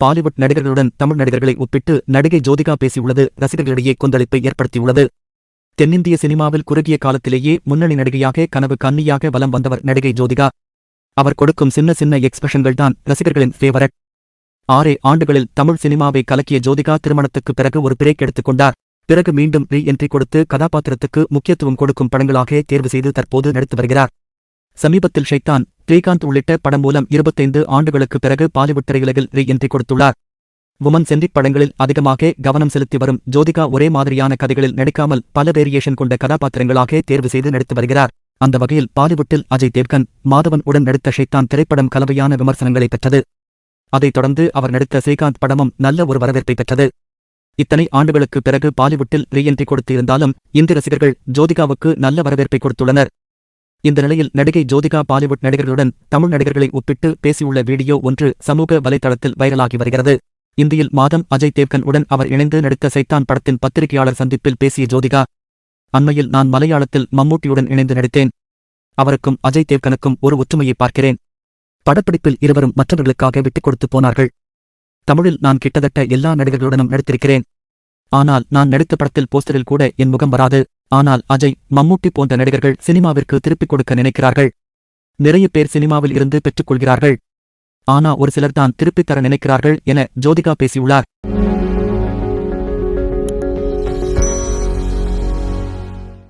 பாலிவுட் நடிகர்களுடன் தமிழ் நடிகர்களை ஒப்பிட்டு நடிகை ஜோதிகா பேசியுள்ளது ரசிகர்களிடையே கொந்தளிப்பை ஏற்படுத்தியுள்ளது. தென்னிந்திய சினிமாவில் குறுகிய காலத்திலேயே முன்னணி நடிகையாக கனவு கன்னியாக வலம் வந்தவர் நடிகை ஜோதிகா. அவர் கொடுக்கும் சின்ன சின்ன எக்ஸ்பிரஷன்கள் தான் ரசிகர்களின் ஃபேவரட் ஆறே ஆண்டுகளில் தமிழ் சினிமாவை கலக்கிய ஜோதிகா திருமணத்துக்கு பிறகு ஒரு பிரேக் எடுத்துக்கொண்டார் பிறகு மீண்டும் ரீ என்ட்ரி கொடுத்து கதாபாத்திரத்துக்கு முக்கியத்துவம் கொடுக்கும் படங்களாக தேர்வு செய்து தற்போது நடித்து வருகிறார். சமீபத்தில் ஷைத்தான் ஸ்ரீகாந்த் உள்ளிட்ட படம் மூலம் இருபத்தைந்து ஆண்டுகளுக்கு பிறகு பாலிவுட் திரையுலகில் ரீ என்ட்ரி கொடுத்துள்ளார். உமன் சென்றிக் படங்களில் அதிகமாக கவனம் செலுத்தி வரும் ஜோதிகா ஒரே மாதிரியான கதைகளில் நடிக்காமல் பல வேரியேஷன் கொண்ட கதாபாத்திரங்களாக தேர்வு செய்து நடித்து வருகிறார். அந்த வகையில் பாலிவுட்டில் அஜய் தேவ்கன் மாதவன் உடன் நடித்த ஷைத்தான் திரைப்படம் கலவையான விமர்சனங்களை பெற்றது. அதைத் தொடர்ந்து அவர் நடித்த ஸ்ரீகாந்த் படமும் நல்ல ஒரு வரவேற்பை பெற்றது. இத்தனை ஆண்டுகளுக்கு பிறகு பாலிவுட்டில் ரீஎன்ட்ரி கொடுத்திருந்தாலும் இந்த ரசிகர்கள் ஜோதிகாவுக்கு நல்ல வரவேற்பை கொடுத்துள்ளனர். இந்த நிலையில் நடிகை ஜோதிகா பாலிவுட் நடிகர்களுடன் தமிழ் நடிகர்களை ஒப்பிட்டு பேசியுள்ள வீடியோ ஒன்று சமூக வலைதளத்தில் வைரலாகி வருகிறது. இந்தியில் மாதம் அஜய் தேவ்கன் உடன் அவர் இணைந்து நடித்த சைத்தான் படத்தின் பத்திரிகையாளர் சந்திப்பில் பேசிய ஜோதிகா அண்மையில் நான் மலையாளத்தில் மம்மூட்டியுடன் இணைந்து நடித்தேன். அவருக்கும் அஜய் தேவ்கனுக்கும் ஒரு ஒற்றுமையை பார்க்கிறேன். படப்பிடிப்பில் இருவரும் மற்றவர்களுக்காக விட்டுக் கொடுத்து போனார்கள். தமிழில் நான் கிட்டத்தட்ட எல்லா நடிகர்களுடனும் நடித்திருக்கிறேன். ஆனால் நான் நடித்த படத்தில் போஸ்டரில் கூட என் முகம் வராது. ஆனால் அஜய் மம்மூட்டி போன்ற நடிகர்கள் சினிமாவிற்கு திருப்பிக் கொடுக்க நினைக்கிறார்கள். நிறைய பேர் சினிமாவில் இருந்து பெற்றுக்கொள்கிறார்கள் ஆனா ஒரு சிலர் தான் திருப்பித் தர நினைக்கிறார்கள் என ஜோதிகா பேசியுள்ளார்.